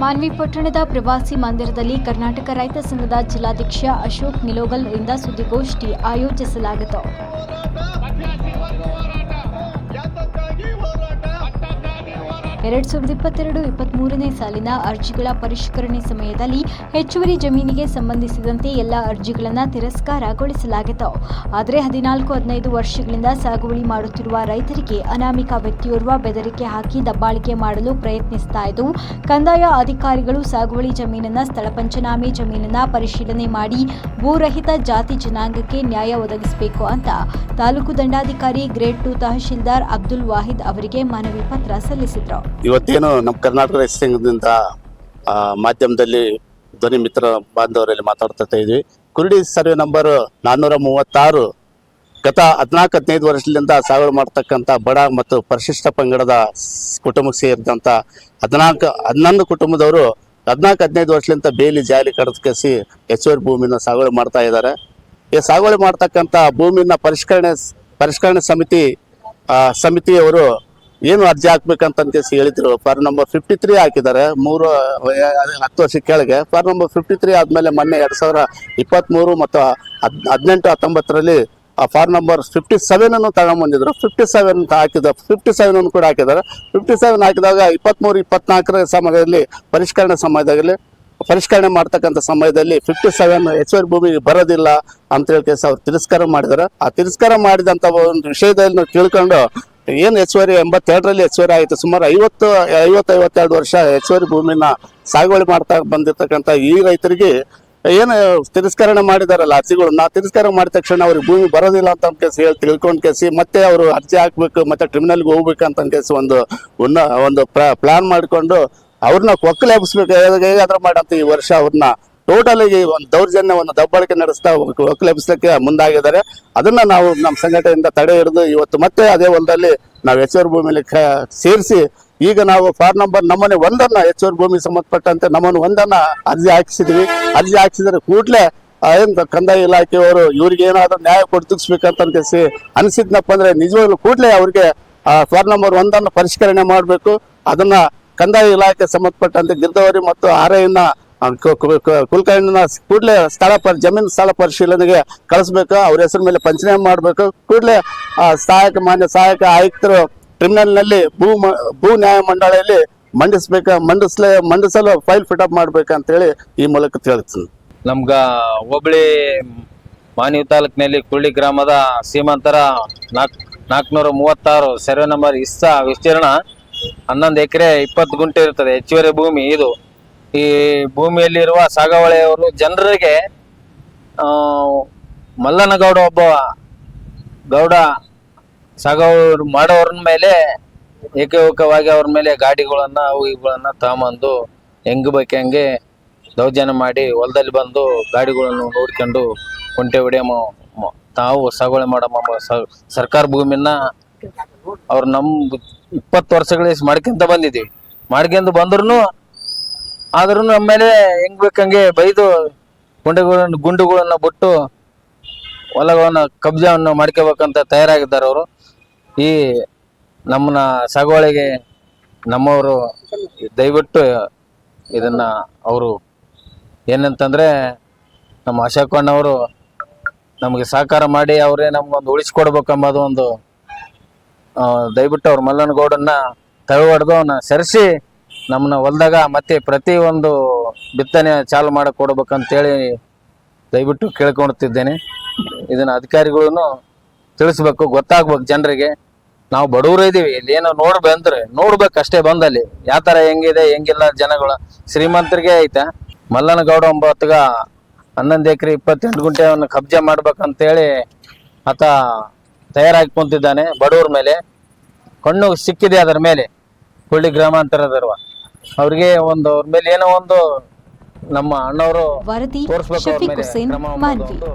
ಮಾನ್ವಿ ಪಟ್ಟಣದ ಪ್ರವಾಸಿ ಮಂದಿರದಲ್ಲಿ ಕರ್ನಾಟಕ ರೈತ ಸಂಘದ ಜಿಲ್ಲಾಧ್ಯಕ್ಷ ಅಶೋಕ್ ನಿಲೋಗಲ್ ರಿಂದ ಸುದ್ದಿಗೋಷ್ಠಿ ಆಯೋಜಿಸಲಾಗಿತ್ತು. ಎರಡ್ ಸಾವಿರದ ಇಪ್ಪತ್ತೆರಡು ಇಪ್ಪತ್ಮೂರನೇ ಸಾಲಿನ ಅರ್ಜಿಗಳ ಪರಿಷ್ಕರಣೆ ಸಮಯದಲ್ಲಿ ಹೆಚ್ಚುವರಿ ಜಮೀನಿಗೆ ಸಂಬಂಧಿಸಿದಂತೆ ಎಲ್ಲ ಅರ್ಜಿಗಳನ್ನು ತಿರಸ್ಕಾರಗೊಳಿಸಲಾಗಿತ್ತು. ಆದರೆ ಹದಿನಾಲ್ಕು, ಹದಿನೈದು ವರ್ಷಗಳಿಂದ ಸಾಗುವಳಿ ಮಾಡುತ್ತಿರುವ ರೈತರಿಗೆ ಅನಾಮಿಕ ವ್ಯಕ್ತಿಯೋರ್ವ ಬೆದರಿಕೆ ಹಾಕಿ ದಬ್ಬಾಳಿಕೆ ಮಾಡಲು ಪ್ರಯತ್ನಿಸ್ತಾ ಇದ್ದು, ಕಂದಾಯ ಅಧಿಕಾರಿಗಳು ಸಾಗುವಳಿ ಜಮೀನನ್ನ ಸ್ಥಳ ಪಂಚನಾಮೆ ಜಮೀನನ್ನ ಪರಿಶೀಲನೆ ಮಾಡಿ ಭೂರಹಿತ ಜಾತಿ ಜನಾಂಗಕ್ಕೆ ನ್ಯಾಯ ಒದಗಿಸಬೇಕು ಅಂತ ತಾಲೂಕು ದಂಡಾಧಿಕಾರಿ ಗ್ರೇಡ್ ಟು ತಹಶೀಲ್ದಾರ್ ಅಬ್ದುಲ್ ವಾಹಿದ್ ಅವರಿಗೆ ಮನವಿ ಪತ್ರ ಸಲ್ಲಿಸಿದ್ರು. ಇವತ್ತೇನು ನಮ್ಮ ಕರ್ನಾಟಕ ರೈತ ಸಂಘದಿಂದ ಮಾಧ್ಯಮದಲ್ಲಿ ಧ್ವನಿ ಮಿತ್ರ ಬಾಂಧವರಲ್ಲಿ ಮಾತಾಡ್ತಾ ಇದ್ವಿ. ಕುರುಡಿ ಸರ್ವೆ ನಂಬರ್ ನಾನ್ನೂರ ಮೂವತ್ತಾರು, ಗತ ಹದಿನಾಲ್ಕು, ಹದಿನೈದು ವರ್ಷದಿಂದ ಸಾಗರ ಮಾಡ್ತಕ್ಕಂಥ ಬಡ ಮತ್ತು ಪರಿಶಿಷ್ಟ ಪಂಗಡದ ಕುಟುಂಬಕ್ಕೆ ಸೇರಿದಂಥ ಹದಿನಾಲ್ಕು, ಹನ್ನೊಂದು ಕುಟುಂಬದವರು ಹದಿನಾಲ್ಕು, ಹದಿನೈದು ವರ್ಷದಿಂದ ಬೇಲಿ ಜಾಲಿ ಕಡಿಸ್ಕಸಿ ಹೆಚ್ಚುವರಿ ಭೂಮಿನ ಸಾಗುವಳಿ ಮಾಡ್ತಾ ಇದ್ದಾರೆ. ಈ ಸಾಗುವಳಿ ಮಾಡ್ತಕ್ಕಂಥ ಭೂಮಿನ ಪರಿಷ್ಕರಣೆ ಪರಿಷ್ಕರಣೆ ಸಮಿತಿ ಸಮಿತಿಯವರು ಏನು ಅರ್ಜಿ ಹಾಕ್ಬೇಕಂತ ಹೇಳಿದ್ರು ಫಾರ್ ನಂಬರ್ ಫಿಫ್ಟಿ ತ್ರೀ ಹಾಕಿದ್ದಾರೆ, ಮೂರು ಹತ್ತು ವರ್ಷ ಕೆಳಗೆ ಫಾರ್ ನಂಬರ್ ಫಿಫ್ಟಿ ತ್ರೀ ಆದ್ಮೇಲೆ ಮೊನ್ನೆ ಎರಡು ಸಾವಿರ ಇಪ್ಪತ್ತ್ಮೂರು ಮತ್ತು ಹದ್, ಹದಿನೆಂಟು, ಹತ್ತೊಂಬತ್ತರಲ್ಲಿ ಆ ಫಾರ್ ನಂಬರ್ ಫಿಫ್ಟಿ ಸೆವೆನ್ ಅನ್ನು ತಗೊಂಡ್ಬಂದಿದ್ರು ಫಿಫ್ಟಿ ಸೆವೆನ್ ಅಂತ ಹಾಕಿದ ಫಿಫ್ಟಿ ಸೆವೆನ್ ಅನ್ನು ಕೂಡ ಹಾಕಿದ್ದಾರೆ. ಫಿಫ್ಟಿ ಸೆವೆನ್ ಹಾಕಿದಾಗ ಇಪ್ಪತ್ತ್ಮೂರು ಇಪ್ಪತ್ನಾಲ್ಕರ ಸಮಯದಲ್ಲಿ ಪರಿಷ್ಕರಣೆ ಸಮಯದಲ್ಲಿ ಪರಿಷ್ಕರಣೆ ಮಾಡ್ತಕ್ಕಂಥ ಸಮಯದಲ್ಲಿ ಫಿಫ್ಟಿ ಸೆವೆನ್ ಹೆಚ್ಚುವರಿ ಭೂಮಿಗೆ ಬರೋದಿಲ್ಲ ಅಂತ ಹೇಳಿ ಅವ್ರು ತಿರಸ್ಕಾರ ಮಾಡಿದ್ದಾರೆ. ಆ ತಿರಸ್ಕಾರ ಮಾಡಿದಂಥ ಒಂದು ವಿಷಯದಲ್ಲಿ ತಿಳ್ಕೊಂಡು ಏನು ಹೆಚ್ಚುವರಿ? ಎಂಬತ್ತೆರಡರಲ್ಲಿ ಹೆಚ್ಚುವರಿ ಆಯಿತು. ಸುಮಾರು ಐವತ್ತು ಐವತ್ತು ಐವತ್ತೆರಡು ವರ್ಷ ಹೆಚ್ಚುವರಿ ಭೂಮಿನ ಸಾಗುವಳಿ ಮಾಡ್ತಾ ಬಂದಿರತಕ್ಕಂಥ ಈ ರೈತರಿಗೆ ಏನು ತಿರಸ್ಕರಣೆ ಮಾಡಿದಾರಲ್ಲ ಅರ್ಜಿಗಳನ್ನ ತಿರಸ್ಕಾರ ಮಾಡಿದ ತಕ್ಷಣ ಅವ್ರಿಗೆ ಭೂಮಿ ಬರೋದಿಲ್ಲ ಅಂತ ಕೇಸಿ ಹೇಳಿ ತಿಳ್ಕೊಂಡು ಕೇಸಿ, ಮತ್ತೆ ಅವರು ಅರ್ಜಿ ಹಾಕ್ಬೇಕು, ಮತ್ತೆ ಟ್ರಿಮಿನಲ್ಗೆ ಹೋಗ್ಬೇಕು ಅಂತ ಕೇಸಿ ಒಂದು ಉನ್ನ, ಒಂದು ಪ್ಲಾನ್ ಮಾಡಿಕೊಂಡು ಅವ್ರನ್ನ ಕೊಕ್ಕಲೆಬ್ಸ್ಬೇಕು ಹೇಗಾದ್ರೂ ಮಾಡಂತ ಈ ವರ್ಷ ಅವ್ರನ್ನ ಟೋಟಲ್ ಆಗಿ ಒಂದು ದೌರ್ಜನ್ಯವನ್ನು ಒಂದು ದಬ್ಬಾಳಿಕೆ ನಡೆಸ್ತಾ ಒಕ್ಕಲೆಬ್ಸಕ್ಕೆ ಮುಂದಾಗಿದ್ದಾರೆ. ಅದನ್ನ ನಾವು ನಮ್ಮ ಸಂಘಟನೆಯಿಂದ ತಡೆ ಹಿಡಿದು ಇವತ್ತು ಮತ್ತೆ ಅದೇ ಹೊಲದಲ್ಲಿ ನಾವು ಹೆಚ್ಚುವರಿ ಭೂಮಿಲಿ ಸೇರಿಸಿ ಈಗ ನಾವು ಫಾರ್ ನಂಬರ್ ನಮ್ಮನೆ ಒಂದನ್ನ ಹೆಚ್ಚುವರಿ ಭೂಮಿ ಸಂಬಂಧಪಟ್ಟಂತೆ ನಮ್ಮನ್ನು ಒಂದನ್ನ ಅರ್ಜಿ ಹಾಕಿಸಿದ್ವಿ. ಅರ್ಜಿ ಹಾಕಿಸಿದ್ರೆ ಕೂಡಲೇ ಏನ್ ಕಂದಾಯ ಇಲಾಖೆಯವರು ಇವ್ರಿಗೆ ಏನಾದ್ರೂ ನ್ಯಾಯ ಕೊಡ್ತಿಸ್ಬೇಕಂತ ಕೇಸಿ ಅನಿಸಿದ್ನಪ್ಪ ಅಂದ್ರೆ ನಿಜವಾಗ್ಲೂ ಕೂಡಲೇ ಅವ್ರಿಗೆ ಫಾರ್ ನಂಬರ್ ಒಂದನ್ನು ಪರಿಷ್ಕರಣೆ ಮಾಡಬೇಕು. ಅದನ್ನ ಕಂದಾಯ ಇಲಾಖೆ ಸಂಬಂಧಪಟ್ಟಂತೆ ಗಿರ್ದವರಿ ಮತ್ತು ಆರೈನ ಕುಲಕರ್ಣಿನ ಕೂಡಲೇ ಸ್ಥಳ ಪರ್, ಜಮೀನು ಸ್ಥಳ ಪರಿಶೀಲನೆಗೆ ಕಳಿಸ್ಬೇಕು, ಅವ್ರ ಹೆಸರು ಮೇಲೆ ಪಂಚನಾಮೆ ಮಾಡಬೇಕು. ಕೂಡಲೇ ಸಹಾಯಕ, ಮಾನ್ಯ ಸಹಾಯಕ ಆಯುಕ್ತರು ಟ್ರಿಬ್ಯುನಲ್ನಲ್ಲಿ ಭೂ ಭೂ ನ್ಯಾಯ ಮಂಡಳಿಯಲ್ಲಿ ಮಂಡಿಸ್ಬೇಕ, ಮಂಡಿಸ್ಲೇ, ಮಂಡಿಸಲು ಫೈಲ್ ಫಿಟಪ್ ಮಾಡ್ಬೇಕಂತೇಳಿ ಈ ಮೂಲಕ ತಿಳಿಸ್ತೀನಿ. ನಮ್ಗ ಹೋಬಳಿ ಮಾನ್ಯ ತಾಲೂಕಿನಲ್ಲಿ ಕುಳ್ಳಿ ಗ್ರಾಮದ ಸೀಮಾಂತರ ನಾಲ್ಕು ನಾಲ್ಕುನೂರ ಮೂವತ್ತಾರು ಸರ್ವೆ ನಂಬರ್ ಇಸ್ಸ ವಿಸ್ತೀರ್ಣ ಹನ್ನೊಂದು ಎಕರೆ ಇಪ್ಪತ್ತು ಗುಂಟೆ ಇರ್ತದೆ ಹೆಚ್ಚುವರಿ ಭೂಮಿ ಇದು. ಈ ಭೂಮಿಯಲ್ಲಿರುವ ಸಾಗವಳೆಯವರು ಜನರಿಗೆ ಮಲ್ಲನಗೌಡ ಒಬ್ಬ ಗೌಡ ಸಾಗವರು ಮಾಡೋವ್ರ ಮೇಲೆ ಏಕೈಕವಾಗಿ ಅವ್ರ ಮೇಲೆ ಗಾಡಿಗಳನ್ನ ಅವು ಇವುಗಳನ್ನ ತಗೊಂಬಂದು ಹೆಂಗ್ ಹಂಗೆ ದೌರ್ಜನ್ಯ ಮಾಡಿ ಹೊಲದಲ್ಲಿ ಬಂದು ಗಾಡಿಗಳನ್ನು ನೋಡ್ಕೊಂಡು ಕುಂಟೆ ಹೊಡೆಯ ತಾವು ಸಾಗುವಳಿ ಮಾಡೋ ಮ- ಸ- ಸರ್ಕಾರ ಭೂಮಿನ ಅವ್ರು ನಮ್ ಇಪ್ಪತ್ತು ವರ್ಷಗಳ ಮಾಡ್ಕೊಂತ ಬಂದಿದ್ದೀವಿ. ಮಾಡ್ಕೊಂಡು ಬಂದ್ರು ಆದ್ರೂ ನಮ್ಮ ಮೇಲೆ ಹೆಂಗ್ ಬೇಕಂಗೆ ಬೈದು ಗುಂಡೆಗಳನ್ನ, ಗುಂಡುಗಳನ್ನ ಬಿಟ್ಟು ಹೊಲಗಳನ್ನ, ಕಬ್ಜವನ್ನು ಮಾಡ್ಕೋಬೇಕಂತ ತಯಾರಾಗಿದ್ದಾರೆ ಅವರು. ಈ ನಮ್ಮನ್ನ ಸಾಗುವಳಿಗೆ ನಮ್ಮವರು ದಯವಿಟ್ಟು ಇದನ್ನ ಅವರು ಏನಂತಂದ್ರೆ ನಮ್ಮ ಅಶೋಕಣ್ಣವರು ನಮಗೆ ಸಹಕಾರ ಮಾಡಿ ಅವರೇ ನಮ್ಗೊಂದು ಉಳಿಸ್ಕೊಡ್ಬೇಕೆಂಬುದು ಒಂದು ದಯವಿಟ್ಟು ಅವ್ರ ಮಲ್ಲನಗೌಡನ್ನ ತಳಿ ಹೊಡೆದು ಅವನ್ನ ಸರಿಸಿ. ನಮ್ಮನ್ನ ಹೊಲ್ದಾಗ ಮತ್ತೆ ಪ್ರತಿ ಒಂದು ಬಿತ್ತನೆ ಚಾಲು ಮಾಡಕ್ ಕೊಡ್ಬೇಕಂತೇಳಿ ದಯವಿಟ್ಟು ಕೇಳ್ಕೊಳ್ತಿದ್ದೇನೆ. ಇದನ್ನ ಅಧಿಕಾರಿಗಳನ್ನು ತಿಳಿಸ್ಬೇಕು, ಗೊತ್ತಾಗ್ಬೇಕು ಜನರಿಗೆ. ನಾವು ಬಡವರು ಇದೀವಿ, ಇಲ್ಲಿ ಏನೋ ನೋಡ್ಬೇಕಂದ್ರೆ ನೋಡ್ಬೇಕು ಅಷ್ಟೇ ಬಂದಲ್ಲಿ. ಯಾವ ತರ ಹೆಂಗಿದೆ, ಹೆಂಗಿಲ್ಲ ಜನಗಳು. ಶ್ರೀಮಂತರಿಗೆ ಐತೆ. ಮಲ್ಲನಗೌಡ ಒಂಬತ್ತಗ ಹನ್ನೊಂದು ಎಕರೆ ಇಪ್ಪತ್ತೆಂಟು ಗುಂಟೆಯನ್ನು ಕಬ್ಜಾ ಮಾಡ್ಬೇಕಂತೇಳಿ ಆತ ತಯಾರಾಗಿ ಕುಂತಿದ್ದಾನೆ ಬಡವ್ರ ಮೇಲೆ. ಕಣ್ಣು ಸಿಕ್ಕಿದೆ ಅದರ ಮೇಲೆ. ಹುಳ್ಳಿ ಗ್ರಾಮಾಂತರದರ್ವ ಅವ್ರಿಗೆ ಒಂದು ಅವ್ರ ಮೇಲೆ ಏನೋ ಒಂದು ನಮ್ಮ ಅಣ್ಣವರು ವರದಿ ತೋರಿಸ್ಬೇಕು ಅವ್ರ ಶಫೀಕ್ ಮೇಲೆ ಹುಸೇನ್ ಕ್ರಮ ಮಾನ್ವಿ. ಒಂದು